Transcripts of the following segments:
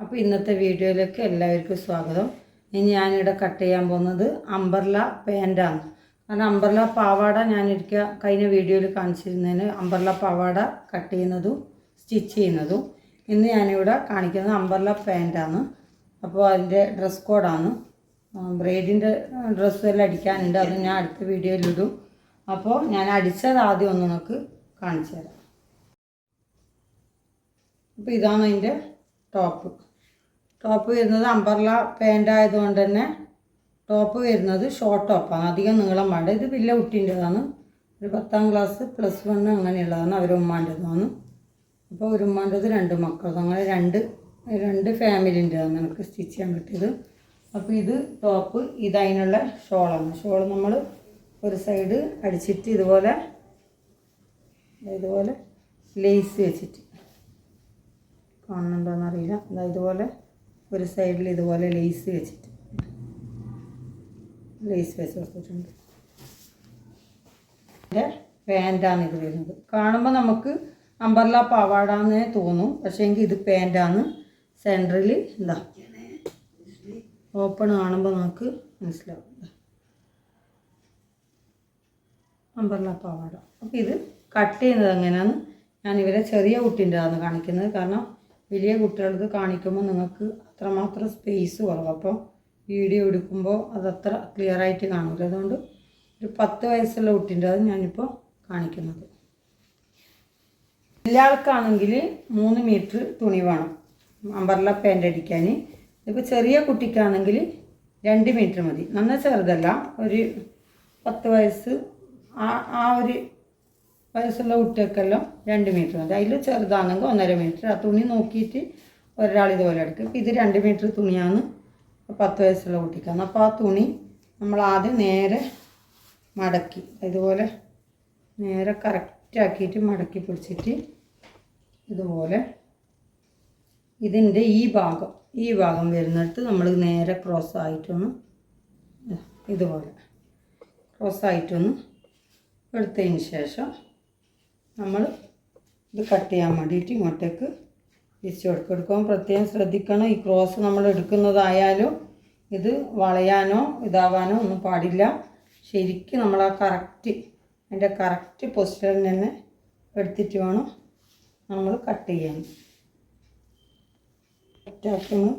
അപ്പോൾ ഇന്നത്തെ വീഡിയോയിലേക്ക് എല്ലാവർക്കും സ്വാഗതം. ഇനി ഞാനിവിടെ കട്ട് ചെയ്യാൻ പോകുന്നത് അമ്പർല പാന്റാണ് കാരണം അമ്പർല പാവാട ഞാനിരിക്കുക കഴിഞ്ഞ വീഡിയോയിൽ കാണിച്ചിരുന്നതിന് അംബർല പാവാട കട്ട് ചെയ്യുന്നതും സ്റ്റിച്ച് ചെയ്യുന്നതും ഇന്ന് ഞാനിവിടെ കാണിക്കുന്നത് അംബർല പാന്റാണ് അപ്പോൾ അതിന്റെ ഡ്രസ് കോഡാണ്. ബ്രൈഡിന്റെ ഡ്രസ്സ് എല്ലാം അടിക്കാനുണ്ട്. അത് ഞാൻ അടുത്ത വീഡിയോയിലിടും അപ്പോൾ ഞാൻ അടിച്ചത് ആദ്യം ഒന്ന് നിങ്ങൾക്ക് കാണിച്ചു തരാം. അപ്പോൾ ഇതാണ് അതിന്റെ ടോപ്പ് ടോപ്പ് വരുന്നത് അമ്പർല പാന്റ് ആയതുകൊണ്ട് തന്നെ ടോപ്പ് വരുന്നത് ഷോർട്ട് ടോപ്പാണ് അധികം നീളം വേണ്ട. ഇത് വലിയ കുട്ടീന്റെതാണ്. ഒരു പത്താം ക്ലാസ് പ്ലസ് വൺ അങ്ങനെയുള്ളതാണ് അവർ ഉമ്മാന്റെതാണ്. അപ്പോൾ ഒരു ഉമ്മാന്റെത് രണ്ട് മക്കളത് അങ്ങനെ രണ്ട് രണ്ട് ഫാമിലിന്റെതാണ് എനിക്ക് സ്റ്റിച്ച് ചെയ്യാൻ പറ്റിയത്. അപ്പോൾ ഇത് ടോപ്പ് ഇത് അതിനുള്ള ഷോളാണ് ഷോൾ നമ്മൾ ഒരു സൈഡ് അടിച്ചിട്ട് ഇതുപോലെ ഇതുപോലെ ലേസ് വെച്ചിട്ട്. കാണുന്നുണ്ടോയെന്നറിയില്ല ഇതാ ഇതുപോലെ ഒരു സൈഡിൽ ഇതുപോലെ ലേസ് വെച്ചിട്ട്. ലേസ് വെച്ച് കൊടുത്തിട്ടുണ്ട്. പാന്റാണ് ഇത് വരുന്നത്. കാണുമ്പോൾ നമുക്ക് അമ്പർല പാവാടാന്നേ തോന്നും. പക്ഷേ എങ്കിൽ ഇത് പാന്റാണ് സെന്ററിൽ എന്താ ഓപ്പൺ കാണുമ്പോൾ നമുക്ക് മനസ്സിലാവും. അമ്പർല പാവാട. അപ്പോൾ ഇത് കട്ട് ചെയ്യുന്നത് എങ്ങനെയാണ് ഞാൻ ചെറിയ കുട്ടീന്റെതാണ് കാണിക്കുന്നത്. കാരണം വലിയ കുട്ടികൾക്ക് കാണിക്കുമ്പോൾ നിങ്ങൾക്ക് അത്രമാത്രം സ്പേസ് കുറവ്. അപ്പോൾ വീഡിയോ എടുക്കുമ്പോൾ അതത്ര ക്ലിയർ ആയിട്ട് കാണില്ല അതുകൊണ്ട് ഒരു പത്ത് വയസ്സുള്ള കുട്ടീന്റെത് ഞാനിപ്പോൾ കാണിക്കുന്നത്. വലിയ ആൾക്കാണെങ്കിൽ മൂന്ന് മീറ്റർ തുണി വേണം. അമ്പർല പാന്റ് അടിക്കാൻ. ഇപ്പോൾ ചെറിയ കുട്ടിക്കാണെങ്കിൽ രണ്ട് മീറ്റർ മതി. നന്ന ചെറുതല്ല. ഒരു പത്ത് വയസ്സ് ആ ആ ഒരു വയസ്സുള്ള കുട്ടികൾക്കെല്ലാം രണ്ട് മീറ്റർ മതി. അതിൽ ചെറുതാണെങ്കിൽ ഒന്നര മീറ്റർ. ആ തുണി നോക്കിയിട്ട് ഒരാൾ ഇതുപോലെ എടുക്കും. ഇത് രണ്ട് മീറ്റർ തുണിയാണ് പത്ത് വയസ്സുള്ള കുട്ടിക്കാണ്. അപ്പോൾ ആ തുണി നമ്മൾ ആദ്യം നേരെ മടക്കി ഇതുപോലെ നേരെ കറക്റ്റാക്കിയിട്ട് മടക്കി പിടിച്ചിട്ട് ഇതുപോലെ ഇതിന്റെ ഈ ഭാഗം ഈ ഭാഗം വരുന്നിടത്ത് നമ്മൾ നേരെ ക്രോസ് ആയിട്ടൊന്ന് ഇതുപോലെ ക്രോസ് ആയിട്ടൊന്ന് എടുത്തതിന് ശേഷം നമ്മൾ ഇത് കട്ട് ചെയ്യാൻ വേണ്ടിയിട്ട് ഇങ്ങോട്ടേക്ക് തിരിച്ച് കൊടുക്കും. എടുക്കുമ്പോൾ പ്രത്യേകം ശ്രദ്ധിക്കണം. ഈ ക്രോസ് നമ്മൾ എടുക്കുന്നതായാലും ഇത് വളയാനോ ഇതാവാനോ ഒന്നും പാടില്ല. ശരിക്കും നമ്മൾ ആ കറക്റ്റ് അതിന്റെ കറക്റ്റ് പൊസിഷനിൽ തന്നെ എടുത്തിട്ട് വേണം നമ്മൾ കട്ട് ചെയ്യാൻ. കറക്റ്റാക്കി ഒന്ന്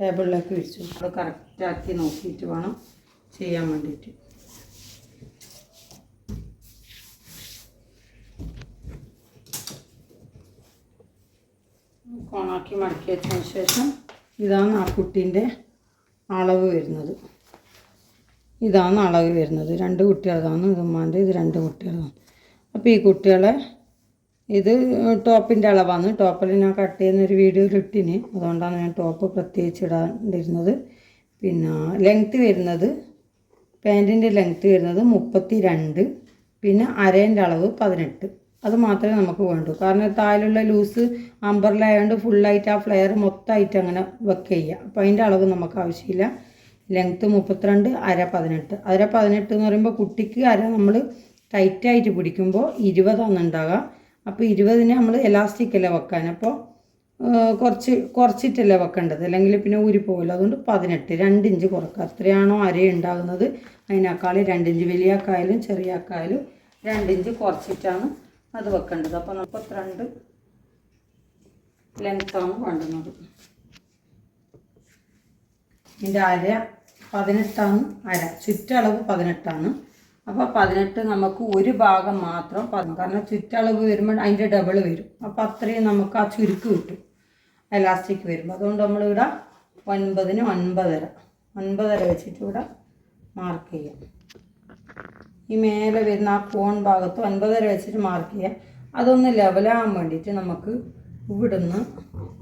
ടേബിളിലേക്ക് വെച്ചു നമ്മൾ കറക്റ്റാക്കി നോക്കിയിട്ട് വേണം ചെയ്യാൻ വേണ്ടിയിട്ട്. കോണാക്കി മടക്കി വെച്ചതിന് ശേഷം ഇതാണ് ആ കുട്ടീന്റെ അളവ് വരുന്നത്. ഇതാണ് അളവ് വരുന്നത്. രണ്ട് കുട്ടികളതാണ് ഇതുമ്മാന്റെ ഇത് രണ്ട് കുട്ടികളാണ് അപ്പോൾ ഈ കുട്ടികളെ ഇത് ടോപ്പിന്റെ അളവാണ്. ടോപ്പിൽ ഞാൻ കട്ട് ചെയ്യുന്ന ഒരു വീഡിയോ ഇട്ടിന്. അതുകൊണ്ടാണ് ഞാൻ ടോപ്പ് പ്രത്യേകിച്ച് ഇടാണ്ടിരുന്നത്. പിന്നെ ലെങ്ത്ത് വരുന്നത് പാന്റിന്റെ ലെങ്ത്ത് വരുന്നത് മുപ്പത്തി രണ്ട് പിന്നെ അരേന്റെ അളവ് പതിനെട്ട്. അത് മാത്രമേ നമുക്ക് വേണ്ടൂ. കാരണം താഴെയുള്ള ലൂസ് അമ്പറിലായതുകൊണ്ട് ഫുള്ളായിട്ട് ആ ഫ്ലെയർ മൊത്തമായിട്ട് അങ്ങനെ വെക്കുക ചെയ്യുക അപ്പോൾ അതിന്റെ അളവ് നമുക്ക് ആവശ്യമില്ല. ലെങ്ത്ത് മുപ്പത്തിരണ്ട് അര പതിനെട്ട്. അര പതിനെട്ട് എന്ന് പറയുമ്പോൾ കുട്ടിക്ക് അര നമ്മൾ ടൈറ്റായിട്ട് പിടിക്കുമ്പോൾ ഇരുപതാണ് ഉണ്ടാകുക അപ്പോൾ ഇരുപതിന് നമ്മൾ എലാസ്റ്റിക് അല്ലേ വെക്കാൻ? അപ്പോൾ കുറച്ച് കുറച്ചിട്ടല്ലേ വെക്കേണ്ടത്? അല്ലെങ്കിൽ പിന്നെ ഊരി പോകില്ല അതുകൊണ്ട് പതിനെട്ട് രണ്ട് ഇഞ്ച് കുറക്കുക. അത്രയാണോ അര ഉണ്ടാകുന്നത്. അതിനേക്കാൾ രണ്ട് ഇഞ്ച് വലിയ ആക്കായാലും ചെറിയ ആക്കായാലും രണ്ട് ഇഞ്ച് കുറച്ചിട്ടാണ് അത് വെക്കേണ്ടത്. അപ്പോൾ മുപ്പത്തിരണ്ട് ലെങ്ത്താണ് വേണ്ടുന്നത്. ഇതിന്റെ അര പതിനെട്ടാണ് അര ചുറ്റളവ് പതിനെട്ടാണ്. അപ്പോൾ പതിനെട്ട് നമുക്ക് ഒരു ഭാഗം മാത്രം പതിന കാരണം ചുറ്റളവ് വരുമ്പോൾ അതിന്റെ ഡബിൾ വരും. അപ്പോൾ അത്രയും നമുക്ക് ആ ചുരുക്ക് കിട്ടും. എലാസ്റ്റിക് വരുമ്പോൾ അതുകൊണ്ട് നമ്മളിവിടെ ഒൻപതിന് ഒൻപതര. ഒൻപതര വെച്ചിട്ട് ഇവിടെ മാർക്ക് ചെയ്യാം. ഈ മേലെ വരുന്ന ആ കോൺ ഭാഗത്ത് ഒൻപതര വെച്ചിട്ട് മാർക്ക് ചെയ്യുക. അതൊന്ന് ലെവലാകാൻ വേണ്ടിയിട്ട് നമുക്ക് ഇവിടുന്ന്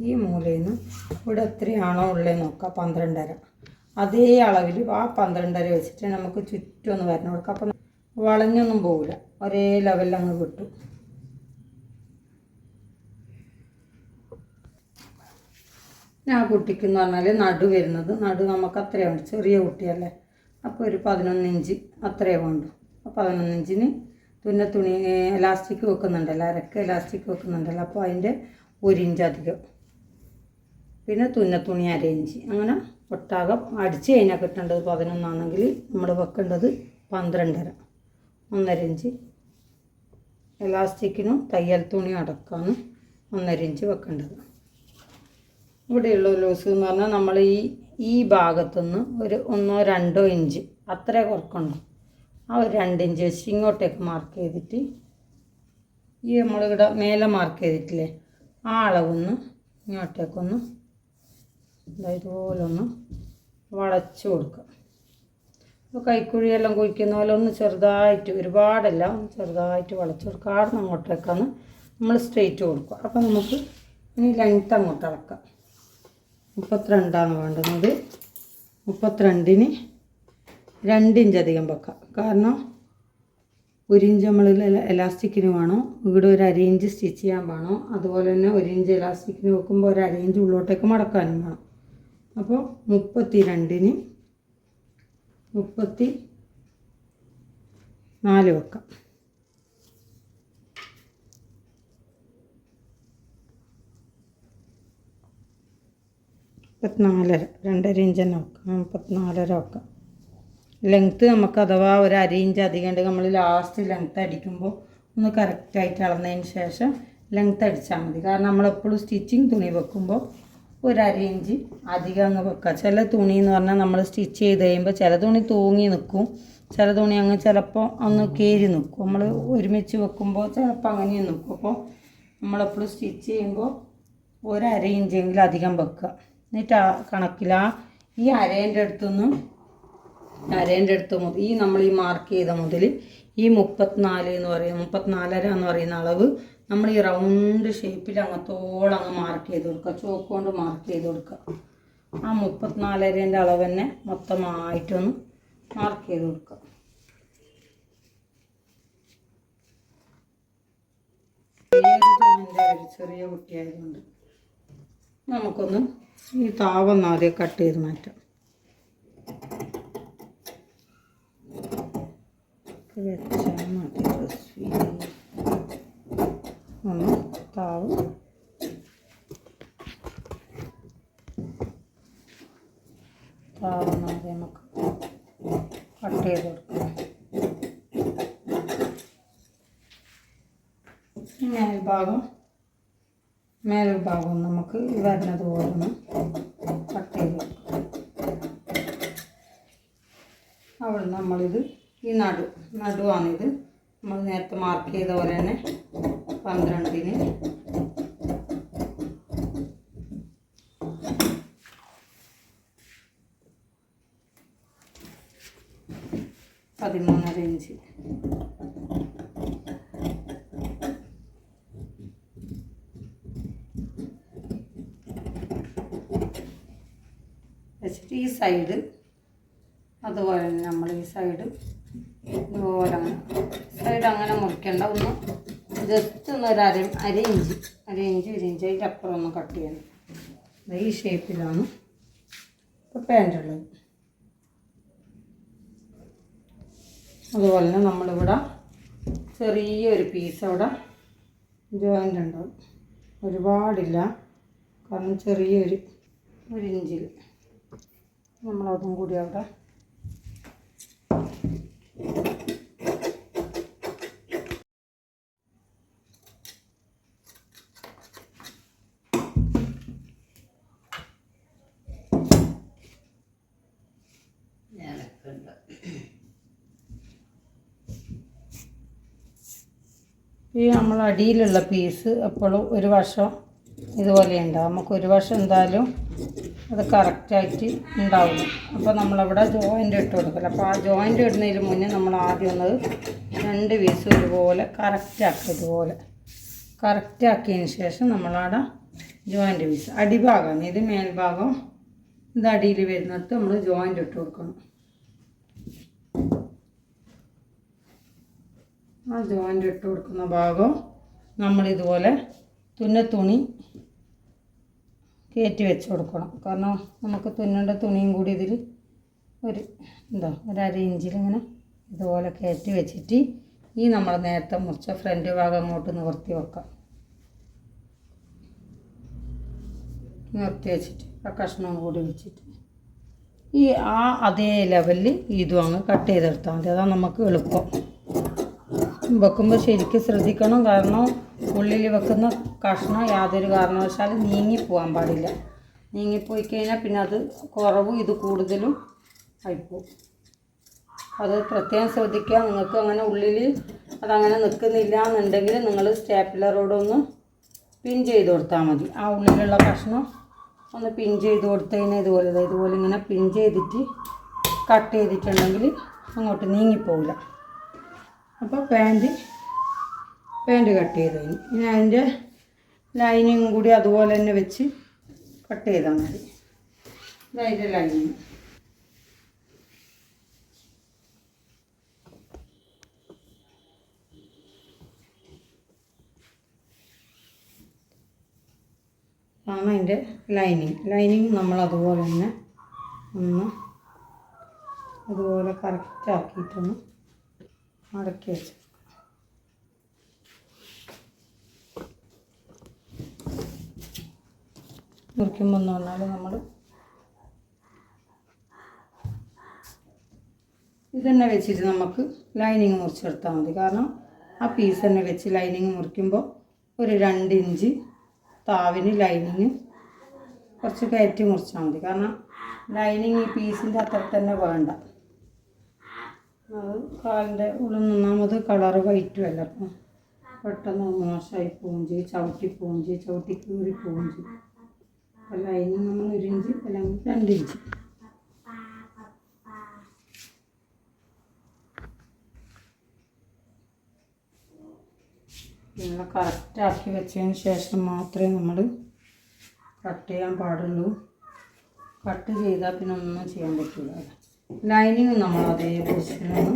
ഈ മൂലയിൽ നിന്ന് ഇവിടെ എത്രയാണോ ഉള്ളത് നോക്കാം. പന്ത്രണ്ടര. അതേ അളവിൽ ആ പന്ത്രണ്ടര വെച്ചിട്ട് നമുക്ക് ചുറ്റും ഒന്ന് വരണം കൊടുക്കാം. അപ്പം വളഞ്ഞൊന്നും പോവില്ല. ഒരേ ലെവലിൽ അങ്ങ് കിട്ടും. ആ കുട്ടിക്ക് എന്ന് പറഞ്ഞാൽ നടു വരുന്നത്. നടു നമുക്ക് അത്രയേ വേണ്ടു ചെറിയ കുട്ടിയല്ലേ? അപ്പോൾ ഒരു പതിനൊന്ന് ഇഞ്ച് അത്രയേ വേണ്ടു. അപ്പോൾ പതിനൊന്ന് ഇഞ്ചിന് തുന്ന തുണി എലാസ്റ്റിക് വെക്കുന്നുണ്ടല്ലോ അരക്ക് എലാസ്റ്റിക് വെക്കുന്നുണ്ടല്ലോ അപ്പോൾ അതിന്റെ ഒരു ഇഞ്ച് അധികം. പിന്നെ തുന്ന തുണി അര ഇഞ്ച് അങ്ങനെ ഒട്ടാകം അടിച്ച് കഴിഞ്ഞാൽ കിട്ടേണ്ടത് പതിനൊന്നാണെങ്കിൽ നമ്മൾ വെക്കേണ്ടത് പന്ത്രണ്ടര. ഒന്നര ഇഞ്ച് എലാസ്റ്റിക്കിനും തയ്യൽ തുണി അടക്കമാണ് ഒന്നര ഇഞ്ച് വെക്കേണ്ടത്. ഇവിടെയുള്ള ലൂസ് എന്ന് പറഞ്ഞാൽ നമ്മൾ ഈ ഈ ഭാഗത്തുനിന്ന് ഒരു ഒന്നോ രണ്ടോ ഇഞ്ച് അത്രേ കുറക്കണ്ടു ആ ഒരു രണ്ട് ഇഞ്ച് വെച്ച് ഇങ്ങോട്ടേക്ക് മാർക്ക് ചെയ്തിട്ട് ഈ നമ്മളിവിടെ മേലെ മാർക്ക് ചെയ്തിട്ടില്ലേ ആ അളവൊന്ന് ഇങ്ങോട്ടേക്കൊന്ന് ഇതുപോലൊന്ന് വളച്ചു കൊടുക്കുക. അപ്പോൾ കൈക്കുഴിയെല്ലാം കുഴിക്കുന്ന പോലെ ഒന്ന് ചെറുതായിട്ട് ഒരുപാടല്ല ഒന്ന് ചെറുതായിട്ട് വളച്ചു കൊടുക്കുക. ആടുന്ന് അങ്ങോട്ടേക്കാണ് നമ്മൾ സ്ട്രെയിറ്റ് കൊടുക്കുക. അപ്പോൾ നമുക്ക് ഇനി ലെങ്ത്ത് അങ്ങോട്ട് അളക്കാം. മുപ്പത്തിരണ്ടാണ് വേണ്ടുന്നത്. മുപ്പത്തിരണ്ടിന് രണ്ടിഞ്ച് അധികം വെക്കാം. കാരണം ഒരു ഇഞ്ച് നമ്മൾ എലാസ്റ്റിക്കിന് വേണം. ഇവിടെ ഒരു അര സ്റ്റിച്ച് ചെയ്യാൻ വേണം. അതുപോലെ തന്നെ ഒരു ഇഞ്ച് എലാസ്റ്റിക്കിന് വെക്കുമ്പോൾ ഒരു അര ഇഞ്ച് ഉള്ളോട്ടേക്ക് മടക്കാനും വേണം. അപ്പോൾ മുപ്പത്തി രണ്ടിന് മുപ്പത്തി നാല് വെക്കാം. മുപ്പത്തിനാലര രണ്ടര ഇഞ്ച് തന്നെ വെക്കാം. മുപ്പത്തിനാലര വെക്കാം. ലെങ്ത്ത് നമുക്ക് അഥവാ ഒരു അര ഇഞ്ച് അധികം ഉണ്ട് നമ്മൾ ലാസ്റ്റ് ലെങ്ത്ത് അടിക്കുമ്പോൾ ഒന്ന് കറക്റ്റായിട്ട് അളന്നതിന് ശേഷം ലെങ്ത്ത് അടിച്ചാൽ മതി. കാരണം നമ്മളെപ്പോഴും സ്റ്റിച്ചിങ് തുണി വെക്കുമ്പോൾ ഒരു അര ഇഞ്ച് അധികം അങ്ങ് വെക്കുക ചില തുണി എന്ന് പറഞ്ഞാൽ നമ്മൾ സ്റ്റിച്ച് ചെയ്ത് കഴിയുമ്പോൾ ചില തുണി തൂങ്ങി നിൽക്കും ചില തുണി അങ്ങ് ചിലപ്പോൾ ഒന്ന് കയറി നിൽക്കും നമ്മൾ ഒരുമിച്ച് വെക്കുമ്പോൾ ചിലപ്പോൾ അങ്ങനെ നിൽക്കും അപ്പോൾ നമ്മളെപ്പോഴും സ്റ്റിച്ച് ചെയ്യുമ്പോൾ ഒരു അര ഇഞ്ചെങ്കിലും അധികം വെക്കുക എന്നിട്ട് ആ കണക്കിൽ ഈ അരേന്റെ അടുത്തുനിന്ന് അരേന്റെ അടുത്ത് ഈ നമ്മൾ ഈ മാർക്ക് ചെയ്ത മുതൽ ഈ മുപ്പത്തിനാല് എന്ന് പറയുന്ന മുപ്പത്തിനാലര എന്ന് പറയുന്ന അളവ് നമ്മൾ ഈ റൗണ്ട് ഷേപ്പിൽ അങ്ങത്തോളം അങ്ങ് മാർക്ക് ചെയ്ത് കൊടുക്കുക. ചോക്ക് കൊണ്ട് മാർക്ക് ചെയ്ത് കൊടുക്കുക. ആ മുപ്പത്തിനാലരേന്റെ അളവ് തന്നെ മൊത്തമായിട്ടൊന്ന് മാർക്ക് ചെയ്ത് കൊടുക്കുക. ചെറിയ കുട്ടിയായതുകൊണ്ട് നമുക്കൊന്ന് ഈ താവൊന്ന് ആദ്യം കട്ട് ചെയ്ത് മാറ്റാം. വെച്ചാൽ മതി ഒന്ന് താവ് താവൊന്ന് ആദ്യം നമുക്ക് കട്ട് ചെയ്ത് കൊടുക്കാം മേൽഭാഗം മേൽഭാഗം നമുക്ക് വരുന്നത് പോലെ കട്ട് ചെയ്ത് കൊടുക്കാം അവിടെ നമ്മളിത് ഈ നടു നടുവാണിത്. നമ്മൾ നേരത്തെ മാർക്ക് ചെയ്ത പോലെ തന്നെ പന്ത്രണ്ടിന്. പതിമൂന്നര ഇഞ്ച്. വെച്ചിട്ട് ഈ സൈഡ് അതുപോലെ തന്നെ നമ്മൾ ഈ സൈഡ് ഇതുപോലെ സൈഡ് അങ്ങനെ മുറിക്കണ്ട. ഒന്ന് ജസ്റ്റ് ഒന്ന് ഒരു അര അര ഇഞ്ച്. അര ഇഞ്ച് ഒരു ഇഞ്ച്. അതിന്റെ അപ്പുറം ഒന്ന് കട്ട് ചെയ്യണം. ഈ ഷേപ്പിലാണ് ഇപ്പോൾ പാന്റ് ഉള്ളത്. അതുപോലെ തന്നെ നമ്മളിവിടെ ചെറിയൊരു പീസ് അവിടെ ജോയിന്റ് ഉണ്ടാവും ഒരുപാടില്ല. കാരണം ചെറിയൊരു ഒരു ഇഞ്ചിൽ നമ്മളതും കൂടി അവിടെ ഈ നമ്മൾ അടിയിലുള്ള പീസ് എപ്പോഴും ഒരു വശം ഇതുപോലെ ഉണ്ടാവും. നമുക്ക് ഒരു വശം എന്തായാലും അത് കറക്റ്റായിട്ട് ഉണ്ടാവും. അപ്പോൾ നമ്മളവിടെ ജോയിന്റ് ഇട്ട് കൊടുക്കില്ല അപ്പോൾ ആ ജോയിന്റ് ഇടുന്നതിന് മുന്നേ നമ്മൾ ആദ്യം ഒന്ന് രണ്ട് പീസ് ഇതുപോലെ കറക്റ്റാക്കുക ഇതുപോലെ കറക്റ്റാക്കിയതിന് ശേഷം നമ്മളവിടെ ജോയിന്റ് പീസ് അടിഭാഗമാണ് ഇത് മേൽഭാഗം ഇത് അടിയിൽ വരുന്നിടത്ത് നമ്മൾ ജോയിന്റ് ഇട്ട് കൊടുക്കണം. ആ ജോയിന്റ് ഇട്ട് കൊടുക്കുന്ന ഭാഗം നമ്മളിതുപോലെ തുന്നത്തുണി കയറ്റി വെച്ച് കൊടുക്കണം. കാരണം നമുക്ക് തുന്നേണ്ട തുണിയും കൂടി ഇതിൽ ഒരു എന്താ ഒരു ഇഞ്ചിൽ ഇങ്ങനെ ഇതുപോലെ കയറ്റി വെച്ചിട്ട് ഈ നമ്മൾ നേരത്തെ മുറിച്ച ഫ്രണ്ട് ഭാഗം അങ്ങോട്ട് നിവർത്തി വെക്കാം. നിർത്തി വെച്ചിട്ട് ആ കഷ്ണം കൂടി വെച്ചിട്ട്. ഈ ആ അതേ ലെവലിൽ ഇതും അങ്ങ് കട്ട് ചെയ്തെടുത്താൽ മതി. അതാണ് നമുക്ക് എളുപ്പം. വെക്കുമ്പോൾ ശരിക്കും ശ്രദ്ധിക്കണം. കാരണം ഉള്ളിൽ വെക്കുന്ന കഷ്ണം യാതൊരു കാരണവശാലും നീങ്ങിപ്പോകാൻ പാടില്ല. നീങ്ങിപ്പോയി കഴിഞ്ഞാൽ പിന്നെ അത് കുറവും ഇത് കൂടുതലും ആയിപ്പോവും. അത് പ്രത്യേകം ശ്രദ്ധിക്കുക. നിങ്ങൾക്ക് അങ്ങനെ ഉള്ളിൽ അതങ്ങനെ നിൽക്കുന്നില്ല എന്നുണ്ടെങ്കിൽ നിങ്ങൾ സ്റ്റാപ്പിലറോടൊന്ന് പിൻ ചെയ്ത് കൊടുത്താൽ മതി. ആ ഉള്ളിലുള്ള കഷ്ണം ഒന്ന് പിൻ ചെയ്ത് കൊടുത്തു കഴിഞ്ഞാൽ ഇതുപോലെ ഇതുപോലെ ഇങ്ങനെ പിൻ ചെയ്തിട്ട് കട്ട് ചെയ്തിട്ടുണ്ടെങ്കിൽ അങ്ങോട്ട് നീങ്ങിപ്പോവില്ല. അപ്പോൾ പാന്റ് പാന്റ് കട്ട് ചെയ്ത് കഴിഞ്ഞു. ഇനി അതിന്റെ ലൈനിങ് കൂടി അതുപോലെ തന്നെ വെച്ച് കട്ട് ചെയ്താൽ മതി. ഇതതിന്റെ ലൈനിങ് ആണ് അതിന്റെ ലൈനിങ് ലൈനിങ് നമ്മൾ അതുപോലെ തന്നെ ഒന്ന് അതുപോലെ കറക്റ്റ് ആക്കിയിട്ടൊന്ന് മടക്കി വെച്ച്. മുറിക്കുമ്പോൾ എന്ന് പറഞ്ഞാൽ നമ്മൾ ഇതന്നെ വെച്ചിട്ട് നമുക്ക് ലൈനിങ് മുറിച്ചെടുത്താൽ മതി. കാരണം ആ പീസ് തന്നെ വെച്ച് ലൈനിങ് മുറിക്കുമ്പോൾ ഒരു രണ്ട് ഇഞ്ച് താവിന് ലൈനിങ് കുറച്ച് കയറ്റി മുറിച്ചാൽ മതി. കാരണം ലൈനിങ് ഈ പീസിന്റെ അത്ര തന്നെ വേണ്ട. അത് കാലിന്റെ ഉള്ളിൽ നിന്നാമത് കളറ് വൈറ്റും അല്ല അപ്പം. പെട്ടെന്ന് മോശമായി പോവുകയും ചെയ്യും. ചവിട്ടി പോവുകയും ചെയ്യും. ചവിട്ടി കീറി പോവുകയും ചെയ്യും. ലൈനിങ് നമ്മൾ ഒരു ഇഞ്ച് അല്ലെങ്കിൽ രണ്ട് ഇഞ്ച്. നമ്മൾ കറക്റ്റാക്കി വെച്ചതിന് ശേഷം മാത്രമേ നമ്മൾ കട്ട് ചെയ്യാൻ പാടുള്ളൂ. കട്ട് ചെയ്താൽ പിന്നെ ഒന്നും ചെയ്യാൻ പറ്റില്ല. ലൈനിങ് നമ്മൾ അതേ പൊസിഷനിൽ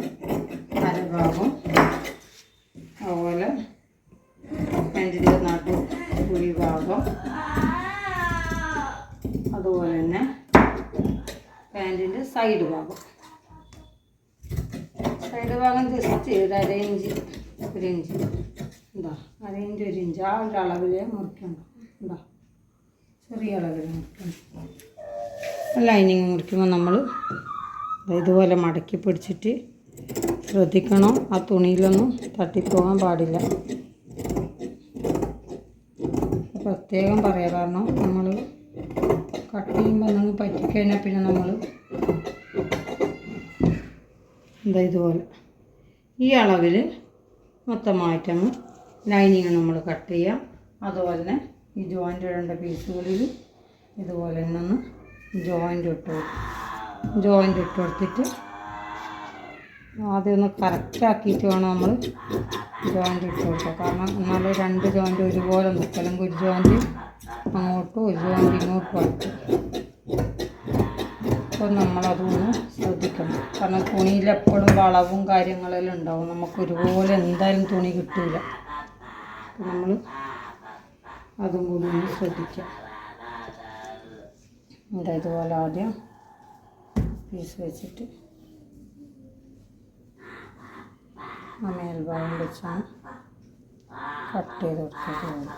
അരഭാഗം അതുപോലെ പെന്റിന്റെ നാട്ടു കുഴി ഭാഗം അതുപോലെ തന്നെ പാന്റിന്റെ സൈഡ് ഭാഗം. സൈഡ് ഭാഗം ജസ്റ്റ് ഒരു അര ഇഞ്ച് ഒരു ഇഞ്ച് എന്താ അര ഇഞ്ച് ഒരു ഇഞ്ച് ആ ഒരു അളവിൽ മുറിക്കണം എന്താ ചെറിയ അളവിൽ മുറിക്കണം ലൈനിങ് മുറിക്കുമ്പോൾ നമ്മൾ ഇതുപോലെ മടക്കി പിടിച്ചിട്ട് ശ്രദ്ധിക്കണം. ആ തുണിയിലൊന്നും തട്ടിപ്പോകാൻ പാടില്ല. പ്രത്യേകം പറയാം. കാരണം നമ്മൾ കട്ട് ചെയ്യുമ്പോൾ നിങ്ങൾ പറ്റിക്കഴിഞ്ഞാൽ പിന്നെ നമ്മൾ എന്താ ഇതുപോലെ. ഈ അളവിൽ മൊത്തമായിട്ടങ്ങ് ലൈനിങ് നമ്മൾ കട്ട് ചെയ്യാം. അതുപോലെ തന്നെ ഈ ജോയിന്റ് ഇടേണ്ട പീസുകളിൽ ഇതുപോലെ തന്നെ ഒന്ന് ജോയിന്റ് ഇട്ട് കൊടുക്കും. ജോയിന്റ് ഇട്ട് കൊടുത്തിട്ട് ആദ്യം ഒന്ന് കറക്റ്റാക്കിയിട്ട് വേണം നമ്മൾ ജോയിന്റ് ഇട്ട് കൊടുക്കുക കാരണം എന്നാൽ രണ്ട് ജോയിന്റ് ഒരുപോലെ നിൽക്കും അല്ലെങ്കിൽ ഒരു ജോയിന്റ് അങ്ങോട്ടും ഒരു ജോയിന്റ് ഇങ്ങോട്ടും ആയിട്ട്. അപ്പോൾ നമ്മളതൊന്ന് ശ്രദ്ധിക്കണം. കാരണം തുണിയിൽ എപ്പോഴും വളവും കാര്യങ്ങളെല്ലാം ഉണ്ടാവും. നമുക്ക് ഒരുപോലെ എന്തായാലും തുണി കിട്ടില്ല നമ്മൾ അതും കൂടി ഒന്ന് ശ്രദ്ധിക്കാം. എന്താ ഇതുപോലെ ആദ്യം പീസ് വെച്ചിട്ട് ആ മേൽഭാഗം വെച്ചാണ് കട്ട് ചെയ്ത് കൊടുത്തിട്ടുള്ളത്.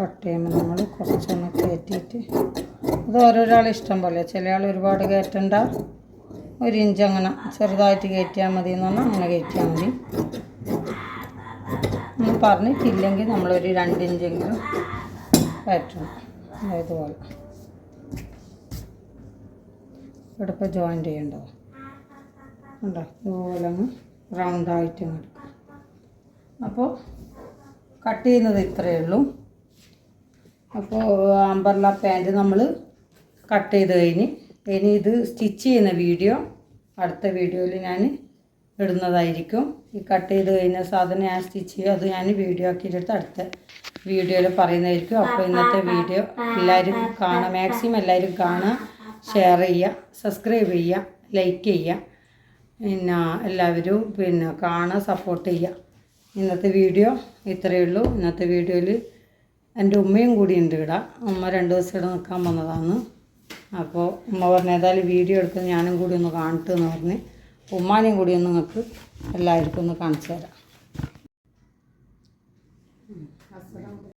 കട്ട് ചെയ്യുമ്പോൾ നമ്മൾ കുറച്ചൊന്ന് കയറ്റിയിട്ട് അത് ഓരോരാളെ ഇഷ്ടം പോലെ. ചില ആൾ ഒരുപാട് കയറ്റണ്ട. ഒരു ഇഞ്ച് അങ്ങനെ ചെറുതായിട്ട് കയറ്റിയാൽ മതി എന്ന് പറഞ്ഞാൽ അങ്ങനെ കയറ്റിയാൽ മതി. പറഞ്ഞിട്ടില്ലെങ്കിൽ നമ്മളൊരു രണ്ടിഞ്ചെങ്കിലും വരട്ടണം ഇതുപോലെ. ഇവിടെ ഇപ്പോൾ ജോയിന്റ് ചെയ്യണ്ടോ? ഉണ്ടോ ഇതുപോലെ അങ്ങ് റൗണ്ടായിട്ട് എടുക്കും. അപ്പോൾ കട്ട് ചെയ്യുന്നത് ഇത്രയേ ഉള്ളൂ. അപ്പോൾ അമ്പർല പാന്റ് നമ്മൾ കട്ട് ചെയ്ത് കഴിഞ്ഞ് ഇനി ഇത് സ്റ്റിച്ച് ചെയ്യുന്ന വീഡിയോ അടുത്ത വീഡിയോയിൽ ഞാൻ ഇടുന്നതായിരിക്കും. ഈ കട്ട് ചെയ്ത് കഴിഞ്ഞ സാധനം ഞാൻ സ്റ്റിച്ച് ചെയ്യും. അത് ഞാൻ വീഡിയോ ആക്കിയിട്ട് അടുത്ത വീഡിയോയിൽ പറയുന്നതായിരിക്കും. അപ്പോൾ ഇന്നത്തെ വീഡിയോ എല്ലാവരും കാണുക മാക്സിമം എല്ലാവരും കാണുക ഷെയർ ചെയ്യുക സബ്സ്ക്രൈബ് ചെയ്യുക ലൈക്ക് ചെയ്യുക. പിന്നെ എല്ലാവരും പിന്നെ കാണുക സപ്പോർട്ട് ചെയ്യുക. ഇന്നത്തെ വീഡിയോ ഇത്രയേ ഉള്ളൂ. ഇന്നത്തെ വീഡിയോയിൽ എന്റെ ഉമ്മയും കൂടി ഉണ്ട് ഇവിടെ. ഉമ്മ രണ്ട് ദിവസം ഇവിടെ നിൽക്കാൻ വന്നതാണ്. അപ്പോൾ ഉമ്മ പറഞ്ഞ ഏതായാലും വീഡിയോ എടുക്കുന്നത് ഞാനും കൂടി ഒന്ന് കാണട്ടെന്ന് പറഞ്ഞ് ഉമ്മാനെയും കൂടി ഒന്ന് നിങ്ങൾക്ക് എല്ലാവർക്കും ഒന്ന് കാണിച്ചു തരാം.